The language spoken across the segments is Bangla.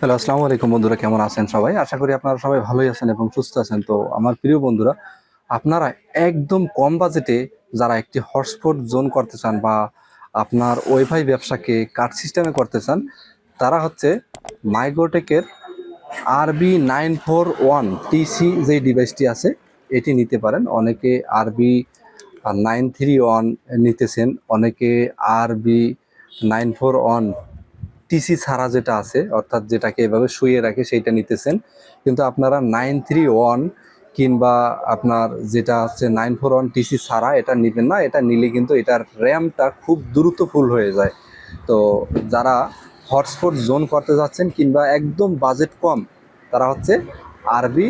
হ্যালো, আসসালামু আলাইকুম বন্ধুরা, কেমন আছেন সবাই? আশা করি আপনারা সবাই ভালোই আছেন এবং সুস্থ আছেন। তো আমার প্রিয় বন্ধুরা, আপনারা একদম কম বাজেটে যারা একটি হটস্পট জোন করতে চান বা আপনার ওয়াইফাই ব্যবসাকে কার্ড সিস্টেমে করতে চান, তারা হচ্ছে মাইগ্রোটেকের আরবি নাইন ফোর ওয়ান টিসি যে ডিভাইসটি আছে, এটি নিতে পারেন। অনেকে আরবি নাইন থ্রি ওয়ান নিতেছেন, অনেকে আরবি নাইন ফোর ওয়ান টিসি ছাড়া যেটা আছে, অর্থাৎ যেটাকে এভাবে শুয়ে রাখে সেইটা নিতেছেন। কিন্তু আপনারা নাইন থ্রি ওয়ান কিংবা আপনার যেটা হচ্ছে নাইন ফোর ওয়ান টিসি ছাড়া এটা নেবেন না, এটা নিলে কিন্তু এটার র্যামটা খুব দ্রুত ফুল হয়ে যায়। তো যারা হটস্পট জোন করতে যাচ্ছেন কিংবা একদম বাজেট কম, তারা হচ্ছে আরবি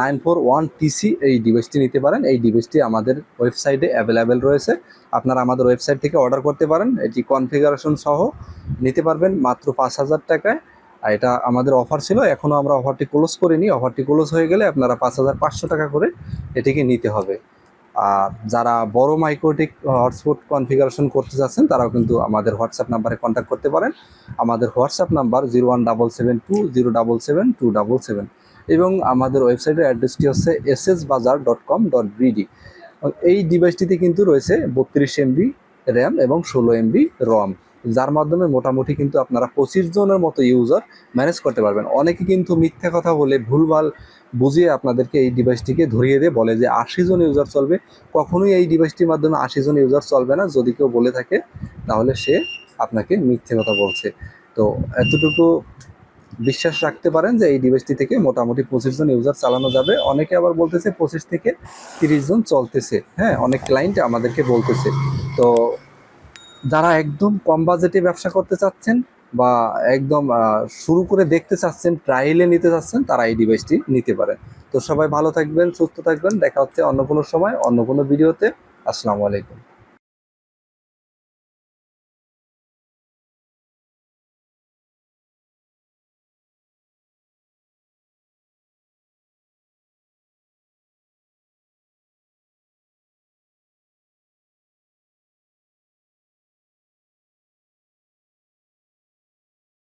নাইন ফোর ওয়ান টিসি এই ডিভাইসটি নিতে পারেন। এই ডিভাইসটি আমাদের ওয়েবসাইটে অ্যাভেলেবেল রয়েছে। আপনারা আমাদের ওয়েবসাইট থেকে অর্ডার করতে পারেন। এটি কনফিগারেশন সহ নিতে পারবেন মাত্র পাঁচ হাজার টাকায়। আর এটা আমাদের অফার ছিল এখনও আমরা অফারটি ক্লোজ করিনি। অফারটি ক্লোজ হয়ে গেলে আপনারা পাঁচ হাজার পাঁচশো টাকা করে এটিকে নিতে হবে। আর যারা বড় মাইক্রোটিক হটস্পট কনফিগারেশন করতে চাচ্ছেন তারাও কিন্তু আমাদের হোয়াটসঅ্যাপ নাম্বারে কন্ট্যাক্ট করতে পারেন। আমাদের WhatsApp number zero one double seven two zero double seven two double seven এবং আমাদের ওয়েবসাইটের অ্যাড্রেসটি হচ্ছে S S bazar dot com dot BD এই ডিভাইসটিতে কিন্তু রয়েছে বত্রিশ এমবি র্যাম এবং ষোলো এমবি রম যার মাধ্যমে মোটামুটি কিন্তু আপনারা পঁচিশ জনের মতো ইউজার ম্যানেজ করতে পারবেন। অনেকে কিন্তু মিথ্যা কথা বলে ভুলভাল বুঝিয়ে আপনাদেরকে এই ডিভাইসটিকে ধরিয়ে দিয়ে বলে যে আশি জন ইউজার চলবে। কখনোই এই ডিভাইসটির মাধ্যমে আশি জন ইউজার চলবে না। যদি কেউ বলে থাকে, তাহলে সে আপনাকে মিথ্যে কথা বলছে। তো এতটুকু বিশ্বাস রাখতে পারেন যে এই ডিভাইসটি থেকে মোটামুটি পঁচিশ জন ইউজার চালানো যাবে। অনেকে আবার বলতেছে পঁচিশ থেকে তিরিশ জন চলতেছে। হ্যাঁ অনেক ক্লায়েন্ট আমাদেরকে বলতেছে। তো যারা একদম কম বাজেটে ব্যবসা করতে চাচ্ছেন বা একদম শুরু করে দেখতে চাচ্ছেন ট্রায়ালে নিতে চাচ্ছেন, তারা এই ডিভাইসটি নিতে পারেন। তো সবাই ভালো থাকবেন, সুস্থ থাকবেন। দেখা হচ্ছে অন্য কোনো সময়, অন্য কোনো ভিডিওতে আসসালামু আলাইকুম।